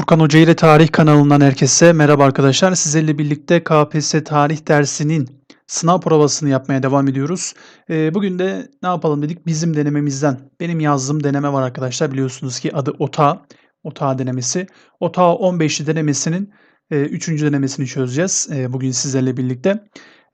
Furkan Hoca ile Tarih kanalından herkese merhaba arkadaşlar. Sizlerle birlikte KPSS tarih dersinin sınav provasını yapmaya devam ediyoruz. Ee, bugün de ne yapalım dedik? Bizim denememizden. Benim yazdığım deneme var arkadaşlar. Biliyorsunuz ki adı OTA. OTA denemesi. OTA 15'li denemesinin 3. denemesini çözeceğiz e, bugün sizlerle birlikte.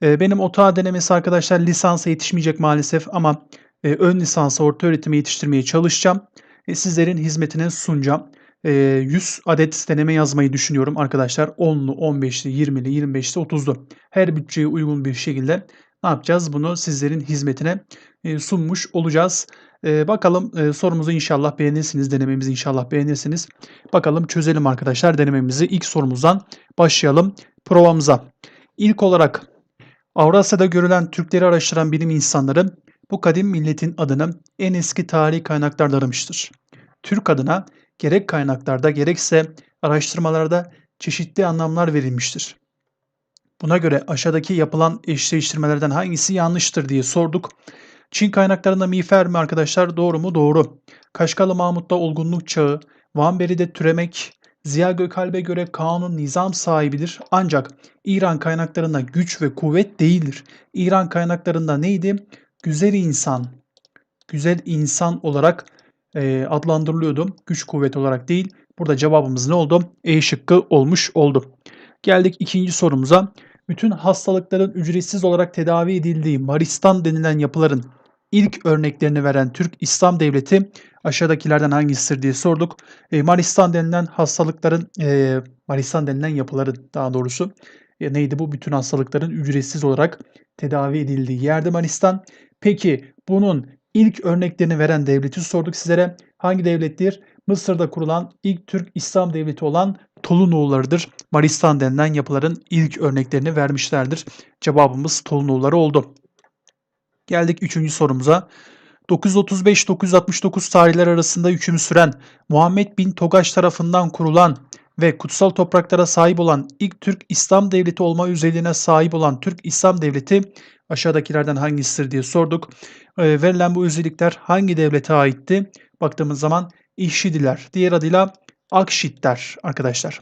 E, benim OTA denemesi arkadaşlar lisansa yetişmeyecek maalesef ama e, ön lisansa orta öğretime yetiştirmeye çalışacağım. E, sizlerin hizmetine sunacağım. 100 adet deneme yazmayı düşünüyorum arkadaşlar. 10'lu, 15'li, 20'li, 25'li, 30'lu. Her bütçeye uygun bir şekilde ne yapacağız? Bunu sizlerin hizmetine sunmuş olacağız. Bakalım sorumuzu inşallah beğenirsiniz. Denememizi inşallah beğenirsiniz. Bakalım çözelim arkadaşlar denememizi. İlk sorumuzdan başlayalım provamıza. İlk olarak Avrasya'da görülen Türkleri araştıran bilim insanları bu kadim milletin adını en eski tarihi kaynaklarda aramıştır. Türk adına gerek kaynaklarda gerekse araştırmalarda çeşitli anlamlar verilmiştir. Buna göre aşağıdaki yapılan eşleştirmelerden hangisi yanlıştır diye sorduk. Çin kaynaklarında miğfer mi arkadaşlar doğru mu? Doğru. Kaşgalı Mahmut'ta olgunluk çağı, Van Beri'de türemek, Ziya Gökalp'e göre kanun nizam sahibidir. Ancak İran kaynaklarında güç ve kuvvet değildir. İran kaynaklarında neydi? Güzel insan, güzel insan olarak e, adlandırılıyordu. Güç kuvvet olarak değil. Burada cevabımız ne oldu? E şıkkı olmuş oldu. Geldik ikinci sorumuza. Bütün hastalıkların ücretsiz olarak tedavi edildiği Maristan denilen yapıların ilk örneklerini veren Türk İslam Devleti aşağıdakilerden hangisidir diye sorduk. E, Maristan denilen hastalıkların, e, Maristan denilen yapıların daha doğrusu e, neydi bu? Bütün hastalıkların ücretsiz olarak tedavi edildiği yerde Maristan. Peki bunun İlk örneklerini veren devleti sorduk sizlere. Hangi devlettir? Mısır'da kurulan ilk Türk İslam devleti olan Tolunoğulları'dır. Maristan denilen yapıların ilk örneklerini vermişlerdir. Cevabımız Tolunoğulları oldu. Geldik üçüncü sorumuza. 935-969 tarihler arasında hüküm süren Muhammed bin Togaş tarafından kurulan ve kutsal topraklara sahip olan ilk Türk İslam devleti olma özelliğine sahip olan Türk İslam devleti aşağıdakilerden hangisidir diye sorduk. E, verilen bu özellikler hangi devlete aitti? Baktığımız zaman İşidiler. Diğer adıyla Akşitler arkadaşlar.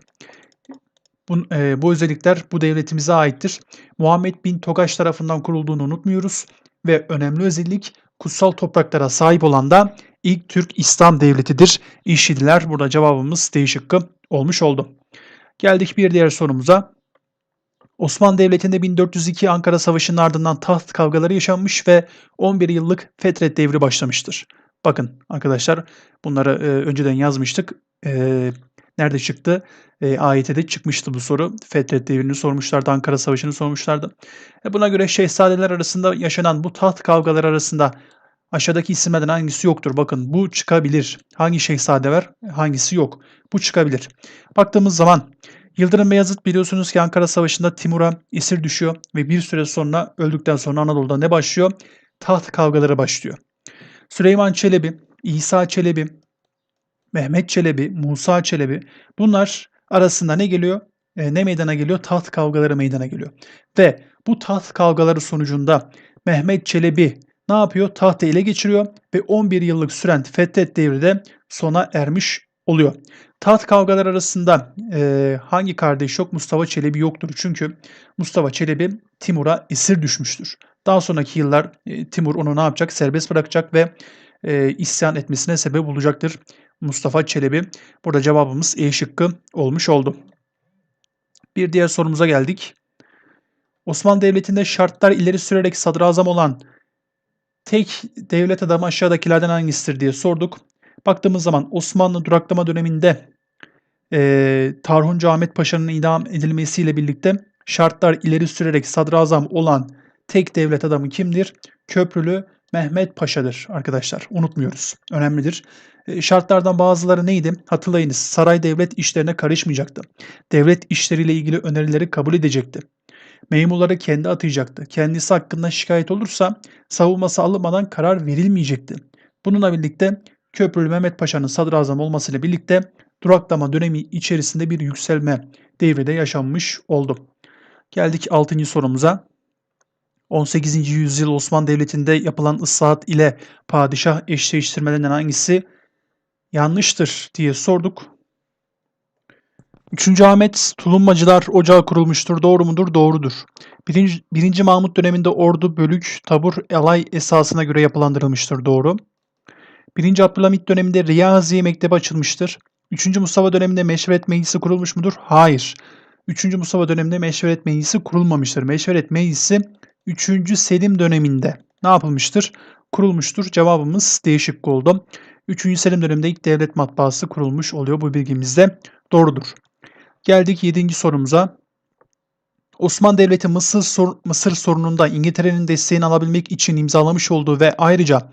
Bu, e, bu özellikler bu devletimize aittir. Muhammed bin Togaş tarafından kurulduğunu unutmuyoruz. Ve önemli özellik kutsal topraklara sahip olan da ilk Türk İslam devletidir. İşidiler. Burada cevabımız D şıkkı olmuş oldu. Geldik bir diğer sorumuza. Osmanlı Devleti'nde 1402 Ankara Savaşı'nın ardından taht kavgaları yaşanmış ve 11 yıllık Fetret devri başlamıştır. Bakın arkadaşlar bunları e, önceden yazmıştık. E, nerede çıktı? E, AYT'de çıkmıştı bu soru. Fetret devrini sormuşlardı, Ankara Savaşı'nı sormuşlardı. E, buna göre şehzadeler arasında yaşanan bu taht kavgaları arasında aşağıdaki isimlerden hangisi yoktur? Bakın bu çıkabilir. Hangi şehzade var? Hangisi yok? Bu çıkabilir. Baktığımız zaman Yıldırım Beyazıt biliyorsunuz ki Ankara Savaşı'nda Timur'a esir düşüyor ve bir süre sonra öldükten sonra Anadolu'da ne başlıyor? Taht kavgaları başlıyor. Süleyman Çelebi, İsa Çelebi, Mehmet Çelebi, Musa Çelebi bunlar arasında ne geliyor? E, ne meydana geliyor? Taht kavgaları meydana geliyor. Ve bu taht kavgaları sonucunda Mehmet Çelebi ne yapıyor? Tahtı ele geçiriyor ve 11 yıllık süren Fethet devri de sona ermiş oluyor. Taht kavgalar arasında e, hangi kardeş yok? Mustafa Çelebi yoktur. Çünkü Mustafa Çelebi Timur'a esir düşmüştür. Daha sonraki yıllar e, Timur onu ne yapacak? Serbest bırakacak ve e, isyan etmesine sebep olacaktır. Mustafa Çelebi. Burada cevabımız E şıkkı olmuş oldu. Bir diğer sorumuza geldik. Osmanlı Devleti'nde şartlar ileri sürerek sadrazam olan tek devlet adamı aşağıdakilerden hangisidir diye sorduk. Baktığımız zaman Osmanlı duraklama döneminde e, Tarhuncu Ahmet Paşa'nın idam edilmesiyle birlikte şartlar ileri sürerek sadrazam olan tek devlet adamı kimdir? Köprülü Mehmet Paşa'dır arkadaşlar. Unutmuyoruz. Önemlidir. E, şartlardan bazıları neydi? Hatırlayınız. Saray devlet işlerine karışmayacaktı. Devlet işleriyle ilgili önerileri kabul edecekti. Memurları kendi atayacaktı. Kendisi hakkında şikayet olursa savunması alınmadan karar verilmeyecekti. Bununla birlikte Köprülü Mehmet Paşa'nın sadrazam olmasıyla birlikte duraklama dönemi içerisinde bir yükselme devri de yaşanmış oldu. Geldik 6. sorumuza. 18. yüzyıl Osmanlı Devleti'nde yapılan ıslahat ile padişah eşleştirmelerinden hangisi yanlıştır diye sorduk. 3. Ahmet Tulummacılar Ocağı kurulmuştur. Doğru mudur? Doğrudur. 1. 1. Mahmut döneminde ordu, bölük, tabur, alay esasına göre yapılandırılmıştır. Doğru. 1. Abdülhamit döneminde Riyaziye Mektebi açılmıştır. 3. Mustafa döneminde Meşveret Meclisi kurulmuş mudur? Hayır. 3. Mustafa döneminde Meşveret Meclisi kurulmamıştır. Meşveret Meclisi 3. Selim döneminde ne yapılmıştır? Kurulmuştur. Cevabımız değişik oldu. 3. Selim döneminde ilk devlet matbaası kurulmuş oluyor. Bu bilgimizde doğrudur. Geldik 7. sorumuza. Osmanlı Devleti Mısır, sor- Mısır sorununda İngiltere'nin desteğini alabilmek için imzalamış olduğu ve ayrıca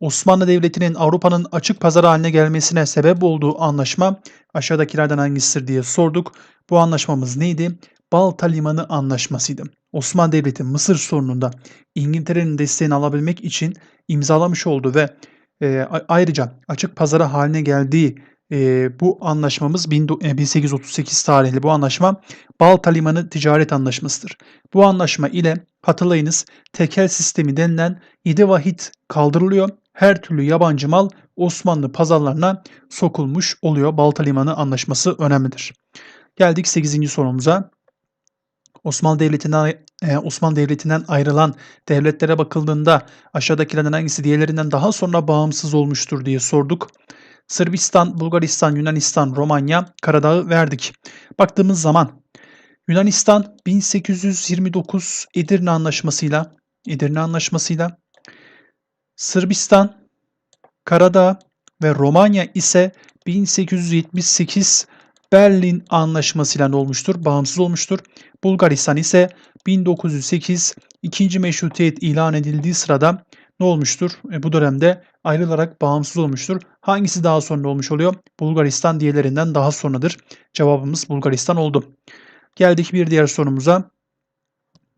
Osmanlı Devleti'nin Avrupa'nın açık pazarı haline gelmesine sebep olduğu anlaşma aşağıdakilerden hangisidir diye sorduk. Bu anlaşmamız neydi? Balta Limanı Anlaşması'ydı. Osmanlı Devleti Mısır sorununda İngiltere'nin desteğini alabilmek için imzalamış olduğu ve e, ayrıca açık pazarı haline geldiği e, bu anlaşmamız 1838 tarihli bu anlaşma Balta Limanı Ticaret Anlaşması'dır. Bu anlaşma ile hatırlayınız tekel sistemi denilen 7 vahit kaldırılıyor. Her türlü yabancı mal Osmanlı pazarlarına sokulmuş oluyor. Balta Limanı Anlaşması önemlidir. Geldik 8. sorumuza. Osmanlı Devleti'nden e, Osmanlı Devleti'nden ayrılan devletlere bakıldığında aşağıdakilerden hangisi diğerlerinden daha sonra bağımsız olmuştur diye sorduk. Sırbistan, Bulgaristan, Yunanistan, Romanya, Karadağ'ı verdik. Baktığımız zaman Yunanistan 1829 Edirne Anlaşması'yla Edirne Anlaşması'yla Sırbistan, Karadağ ve Romanya ise 1878 Berlin Anlaşması'yla olmuştur? Bağımsız olmuştur. Bulgaristan ise 1908 ikinci meşrutiyet ilan edildiği sırada ne olmuştur? E, bu dönemde ayrılarak bağımsız olmuştur. Hangisi daha sonra olmuş oluyor? Bulgaristan diğerlerinden daha sonradır. Cevabımız Bulgaristan oldu. Geldik bir diğer sorumuza.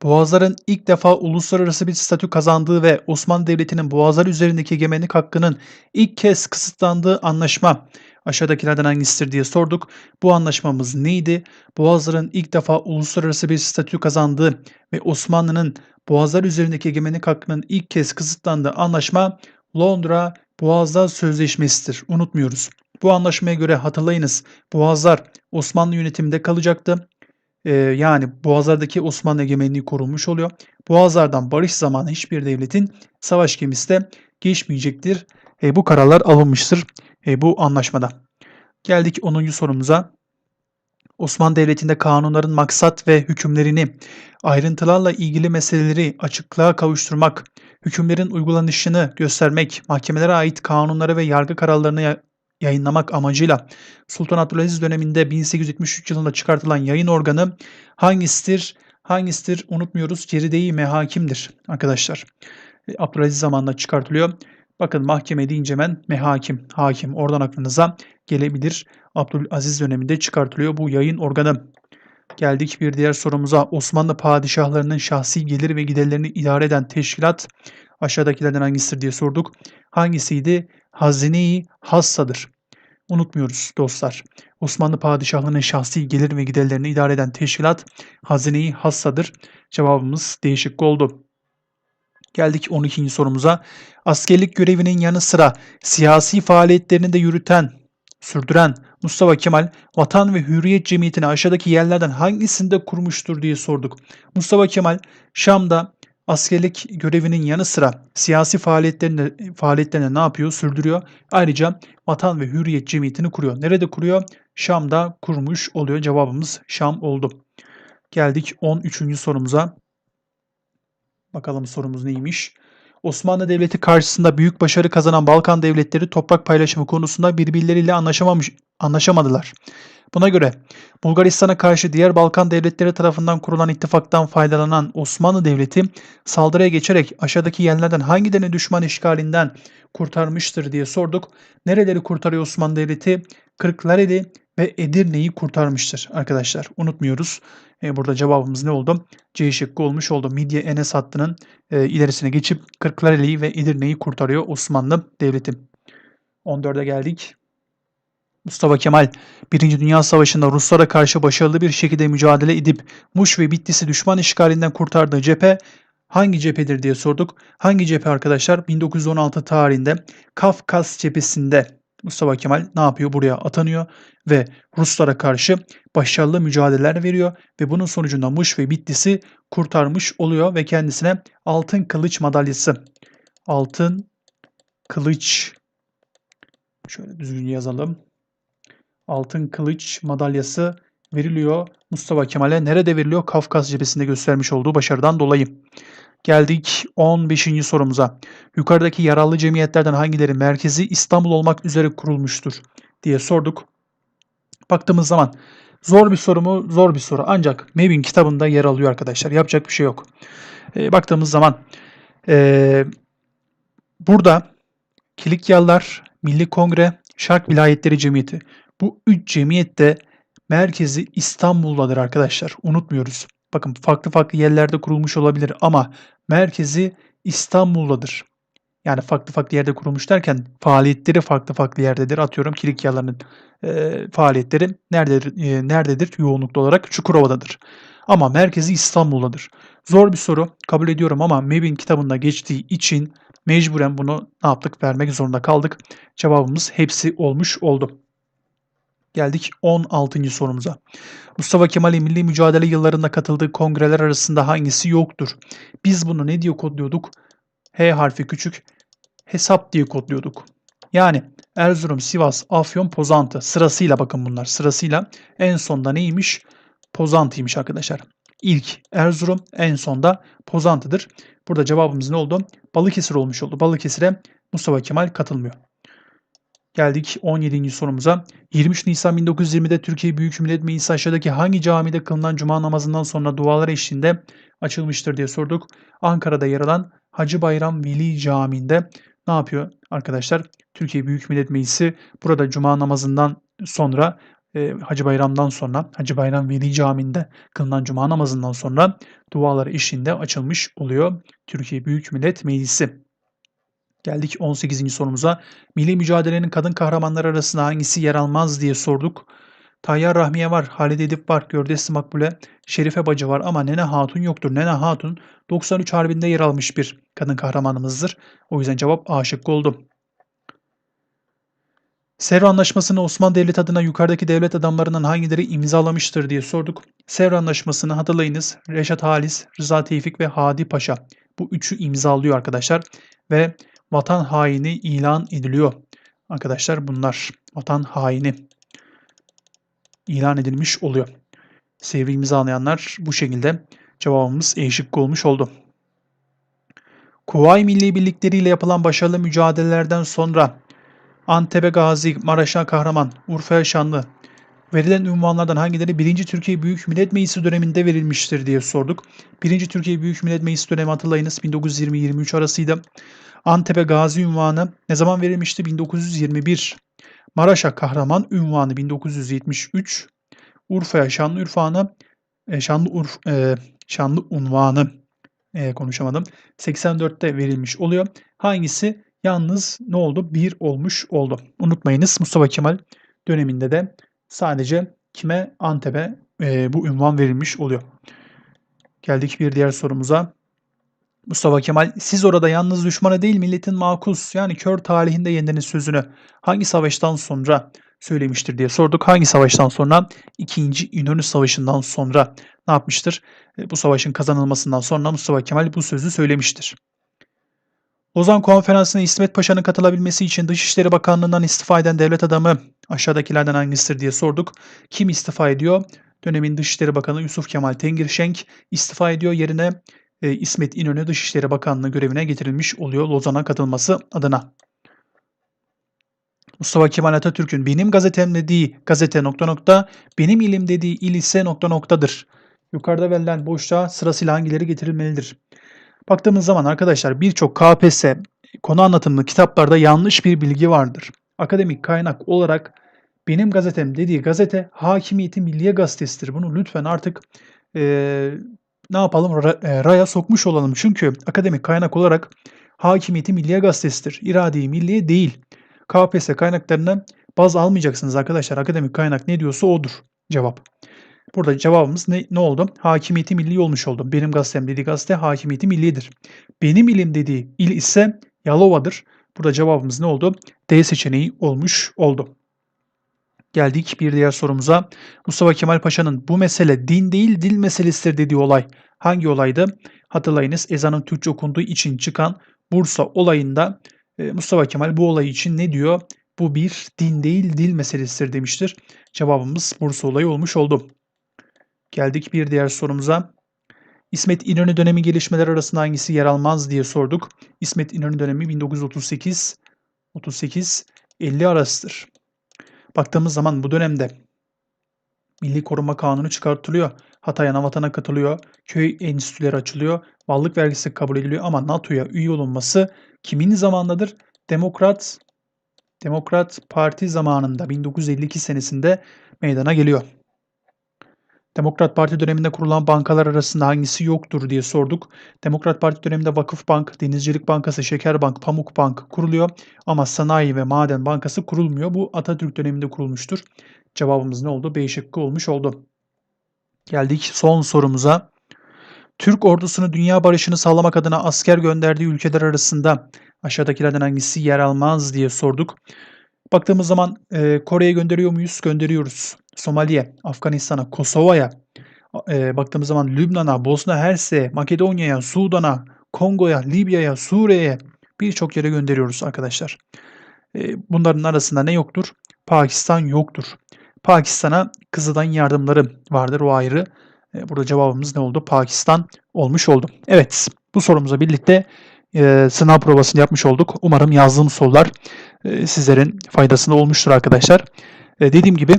Boğazların ilk defa uluslararası bir statü kazandığı ve Osmanlı Devleti'nin boğazlar üzerindeki egemenlik hakkının ilk kez kısıtlandığı anlaşma aşağıdakilerden hangisidir diye sorduk. Bu anlaşmamız neydi? Boğazların ilk defa uluslararası bir statü kazandığı ve Osmanlı'nın boğazlar üzerindeki egemenlik hakkının ilk kez kısıtlandığı anlaşma Londra Boğazlar Sözleşmesi'dir. Unutmuyoruz. Bu anlaşmaya göre hatırlayınız Boğazlar Osmanlı yönetiminde kalacaktı. Ee, yani Boğazlar'daki Osmanlı egemenliği korunmuş oluyor. Boğazlar'dan barış zamanı hiçbir devletin savaş gemisi de geçmeyecektir. E, bu kararlar alınmıştır e, bu anlaşmada. Geldik 10. sorumuza. Osmanlı Devleti'nde kanunların maksat ve hükümlerini, ayrıntılarla ilgili meseleleri açıklığa kavuşturmak, hükümlerin uygulanışını göstermek, mahkemelere ait kanunları ve yargı kararlarını ya- yayınlamak amacıyla Sultan Abdülaziz döneminde 1873 yılında çıkartılan yayın organı hangisidir? Hangisidir? Unutmuyoruz. Ceride-i Mehakim'dir arkadaşlar. E, Abdülaziz zamanında çıkartılıyor. Bakın mahkeme deyince hemen mehakim, hakim oradan aklınıza gelebilir. Abdülaziz döneminde çıkartılıyor bu yayın organı. Geldik bir diğer sorumuza. Osmanlı padişahlarının şahsi gelir ve giderlerini idare eden teşkilat aşağıdakilerden hangisidir diye sorduk. Hangisiydi? Hazine-i Hassa'dır. Unutmuyoruz dostlar. Osmanlı padişahlarının şahsi gelir ve giderlerini idare eden teşkilat Hazine-i Hassa'dır. Cevabımız değişik oldu. Geldik 12. sorumuza. Askerlik görevinin yanı sıra siyasi faaliyetlerini de yürüten, sürdüren Mustafa Kemal Vatan ve Hürriyet Cemiyeti'ni aşağıdaki yerlerden hangisinde kurmuştur diye sorduk. Mustafa Kemal Şam'da askerlik görevinin yanı sıra siyasi faaliyetlerini, faaliyetlerini ne yapıyor? Sürdürüyor. Ayrıca Vatan ve Hürriyet Cemiyeti'ni kuruyor. Nerede kuruyor? Şam'da kurmuş oluyor. Cevabımız Şam oldu. Geldik 13. sorumuza. Bakalım sorumuz neymiş? Osmanlı Devleti karşısında büyük başarı kazanan Balkan devletleri toprak paylaşımı konusunda birbirleriyle anlaşamamış, anlaşamadılar. Buna göre Bulgaristan'a karşı diğer Balkan devletleri tarafından kurulan ittifaktan faydalanan Osmanlı Devleti saldırıya geçerek aşağıdaki yerlerden hangilerini düşman işgalinden kurtarmıştır diye sorduk. Nereleri kurtarıyor Osmanlı Devleti? Kırklareli ve Edirne'yi kurtarmıştır arkadaşlar. Unutmuyoruz. E, burada cevabımız ne oldu? C şıkkı olmuş oldu. Midye Enes hattının e, ilerisine geçip Kırklareli'yi ve Edirne'yi kurtarıyor Osmanlı Devleti. 14'e geldik. Mustafa Kemal 1. Dünya Savaşı'nda Ruslara karşı başarılı bir şekilde mücadele edip Muş ve Bitlis'i düşman işgalinden kurtardığı cephe hangi cephedir diye sorduk. Hangi cephe arkadaşlar? 1916 tarihinde Kafkas cephesinde Mustafa Kemal ne yapıyor? Buraya atanıyor ve Ruslara karşı başarılı mücadeleler veriyor ve bunun sonucunda Muş ve Bitlis'i kurtarmış oluyor ve kendisine altın kılıç madalyası altın kılıç şöyle düzgün yazalım. Altın kılıç madalyası veriliyor Mustafa Kemal'e. Nerede veriliyor? Kafkas cephesinde göstermiş olduğu başarıdan dolayı. Geldik 15. sorumuza. Yukarıdaki yararlı cemiyetlerden hangileri merkezi İstanbul olmak üzere kurulmuştur diye sorduk. Baktığımız zaman zor bir soru mu? Zor bir soru. Ancak Mevin kitabında yer alıyor arkadaşlar. Yapacak bir şey yok. E, baktığımız zaman e, burada Kilikyalılar, Milli Kongre, Şark Vilayetleri Cemiyeti. Bu üç cemiyette merkezi İstanbul'dadır arkadaşlar. Unutmuyoruz. Bakın farklı farklı yerlerde kurulmuş olabilir ama merkezi İstanbul'dadır. Yani farklı farklı yerde kurulmuş derken faaliyetleri farklı farklı yerdedir. Atıyorum Kilikyalıların e, faaliyetleri nerededir, e, nerededir? Yoğunluklu olarak Çukurova'dadır. Ama merkezi İstanbul'dadır. Zor bir soru kabul ediyorum ama MEB'in kitabında geçtiği için mecburen bunu ne yaptık? Vermek zorunda kaldık. Cevabımız hepsi olmuş oldu. Geldik 16. sorumuza. Mustafa Kemal'in milli mücadele yıllarında katıldığı kongreler arasında hangisi yoktur? Biz bunu ne diye kodluyorduk? H harfi küçük hesap diye kodluyorduk. Yani Erzurum, Sivas, Afyon, Pozantı sırasıyla bakın bunlar sırasıyla en sonda neymiş? Pozantı'ymış arkadaşlar. İlk Erzurum en sonda Pozantı'dır. Burada cevabımız ne oldu? Balıkesir olmuş oldu. Balıkesir'e Mustafa Kemal katılmıyor. Geldik 17. sorumuza. 23 Nisan 1920'de Türkiye Büyük Millet Meclisi aşağıdaki hangi camide kılınan cuma namazından sonra dualar eşliğinde açılmıştır diye sorduk. Ankara'da yer alan Hacı Bayram Veli Camii'nde ne yapıyor arkadaşlar? Türkiye Büyük Millet Meclisi burada cuma namazından sonra e, Hacı Bayram'dan sonra Hacı Bayram Veli Camii'nde kılınan cuma namazından sonra dualar eşliğinde açılmış oluyor Türkiye Büyük Millet Meclisi. Geldik 18. sorumuza. Milli mücadelenin kadın kahramanları arasında hangisi yer almaz diye sorduk. Tayyar Rahmiye var, Halid Edip var, Gördesi Makbule, Şerife Bacı var ama Nene Hatun yoktur. Nene Hatun 93 Harbi'nde yer almış bir kadın kahramanımızdır. O yüzden cevap A şıkkı oldu. Sevr Anlaşması'nı Osmanlı Devleti adına yukarıdaki devlet adamlarından hangileri imzalamıştır diye sorduk. Sevr Anlaşması'nı hatırlayınız. Reşat Halis, Rıza Tevfik ve Hadi Paşa. Bu üçü imzalıyor arkadaşlar. Ve vatan haini ilan ediliyor. Arkadaşlar bunlar vatan haini ilan edilmiş oluyor. Sevri imzalayanlar bu şekilde cevabımız E şıkkı olmuş oldu. Kuvay Milli Birlikleri ile yapılan başarılı mücadelelerden sonra Antep'e Gazi, Maraş'a Kahraman, Urfa'ya Şanlı verilen ünvanlardan hangileri 1. Türkiye Büyük Millet Meclisi döneminde verilmiştir diye sorduk. 1. Türkiye Büyük Millet Meclisi dönemi hatırlayınız 1920-23 arasıydı. Antep'e Gazi ünvanı ne zaman verilmişti? 1921. Maraş'a Kahraman ünvanı 1973. Urfa'ya Şanlıurfa'nı e, Şanlı Urf e, Şanlı unvanı e, konuşamadım. 84'te verilmiş oluyor. Hangisi yalnız ne oldu? Bir olmuş oldu. Unutmayınız Mustafa Kemal döneminde de sadece kime Antep'e e, bu ünvan verilmiş oluyor. Geldik bir diğer sorumuza. Mustafa Kemal siz orada yalnız düşmanı değil milletin makus yani kör talihinde yenidiniz sözünü hangi savaştan sonra söylemiştir diye sorduk. Hangi savaştan sonra? İkinci İnönü Savaşı'ndan sonra ne yapmıştır? E, bu savaşın kazanılmasından sonra Mustafa Kemal bu sözü söylemiştir. Lozan Konferansı'na İsmet Paşa'nın katılabilmesi için Dışişleri Bakanlığı'ndan istifa eden devlet adamı aşağıdakilerden hangisidir diye sorduk. Kim istifa ediyor? Dönemin Dışişleri Bakanı Yusuf Kemal Tengirşenk istifa ediyor. Yerine e, İsmet İnönü Dışişleri Bakanlığı görevine getirilmiş oluyor Lozan'a katılması adına. Mustafa Kemal Atatürk'ün benim gazetem dediği gazete nokta nokta, benim ilim dediği il ise nokta noktadır. Yukarıda verilen boşluğa sırasıyla hangileri getirilmelidir? Baktığımız zaman arkadaşlar birçok KPSS konu anlatımlı kitaplarda yanlış bir bilgi vardır. Akademik kaynak olarak benim gazetem dediği gazete Hakimiyeti Milliye Gazetesi'dir. Bunu lütfen artık e, ne yapalım e, raya sokmuş olalım. Çünkü akademik kaynak olarak Hakimiyeti Milliye Gazetesi'dir. İrade-i Milliye değil. KPSS kaynaklarına baz almayacaksınız arkadaşlar. Akademik kaynak ne diyorsa odur cevap. Burada cevabımız ne, ne oldu? Hakimiyeti milli olmuş oldu. Benim gazetem dediği gazete hakimiyeti millidir. Benim ilim dediği il ise Yalova'dır. Burada cevabımız ne oldu? D seçeneği olmuş oldu. Geldik bir diğer sorumuza. Mustafa Kemal Paşa'nın bu mesele din değil dil meselesidir dediği olay hangi olaydı? Hatırlayınız ezanın Türkçe okunduğu için çıkan Bursa olayında e, Mustafa Kemal bu olay için ne diyor? Bu bir din değil dil meselesidir demiştir. Cevabımız Bursa olayı olmuş oldu. Geldik bir diğer sorumuza. İsmet İnönü dönemi gelişmeler arasında hangisi yer almaz diye sorduk. İsmet İnönü dönemi 1938 38 50 arasıdır. Baktığımız zaman bu dönemde Milli Koruma Kanunu çıkartılıyor. Hatay Anavatan'a katılıyor. Köy enstitüleri açılıyor. Varlık vergisi kabul ediliyor ama NATO'ya üye olunması kimin zamanındadır? Demokrat Demokrat Parti zamanında 1952 senesinde meydana geliyor. Demokrat Parti döneminde kurulan bankalar arasında hangisi yoktur diye sorduk. Demokrat Parti döneminde Vakıf Bank, Denizcilik Bankası, Şeker Bank, Pamuk Bank kuruluyor ama Sanayi ve Maden Bankası kurulmuyor. Bu Atatürk döneminde kurulmuştur. Cevabımız ne oldu? B şıkkı olmuş oldu. Geldik son sorumuza. Türk ordusunu dünya barışını sağlamak adına asker gönderdiği ülkeler arasında aşağıdakilerden hangisi yer almaz diye sorduk. Baktığımız zaman e, Kore'ye gönderiyor muyuz? Gönderiyoruz. Somali'ye, Afganistan'a, Kosova'ya, e, baktığımız zaman Lübnan'a, Bosna Hersek'e, Makedonya'ya, Sudan'a, Kongo'ya, Libya'ya, Suriye'ye birçok yere gönderiyoruz arkadaşlar. E, bunların arasında ne yoktur? Pakistan yoktur. Pakistan'a Kızılay'ın yardımları vardır o ayrı. E, burada cevabımız ne oldu? Pakistan olmuş oldu. Evet bu sorumuza birlikte e, sınav provasını yapmış olduk. Umarım yazdığım sorular sizlerin faydasında olmuştur arkadaşlar. E, dediğim gibi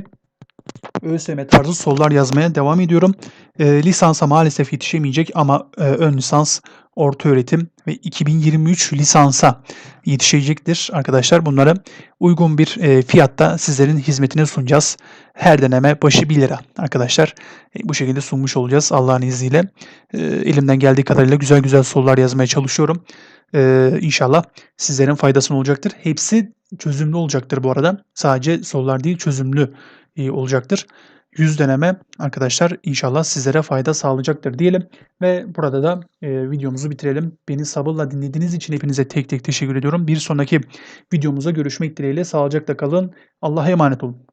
ÖSYM tarzı sorular yazmaya devam ediyorum. E, lisansa maalesef yetişemeyecek ama e, ön lisans, orta öğretim ve 2023 lisansa yetişecektir arkadaşlar. Bunları uygun bir e, fiyatta sizlerin hizmetine sunacağız. Her deneme başı 1 lira arkadaşlar. E, bu şekilde sunmuş olacağız Allah'ın izniyle. E, elimden geldiği kadarıyla güzel güzel sorular yazmaya çalışıyorum. İnşallah sizlerin faydasına olacaktır. Hepsi çözümlü olacaktır bu arada. Sadece sorular değil çözümlü olacaktır. 100 deneme arkadaşlar inşallah sizlere fayda sağlayacaktır diyelim. Ve burada da e, videomuzu bitirelim. Beni sabırla dinlediğiniz için hepinize tek tek teşekkür ediyorum. Bir sonraki videomuza görüşmek dileğiyle sağlıcakla kalın. Allah'a emanet olun.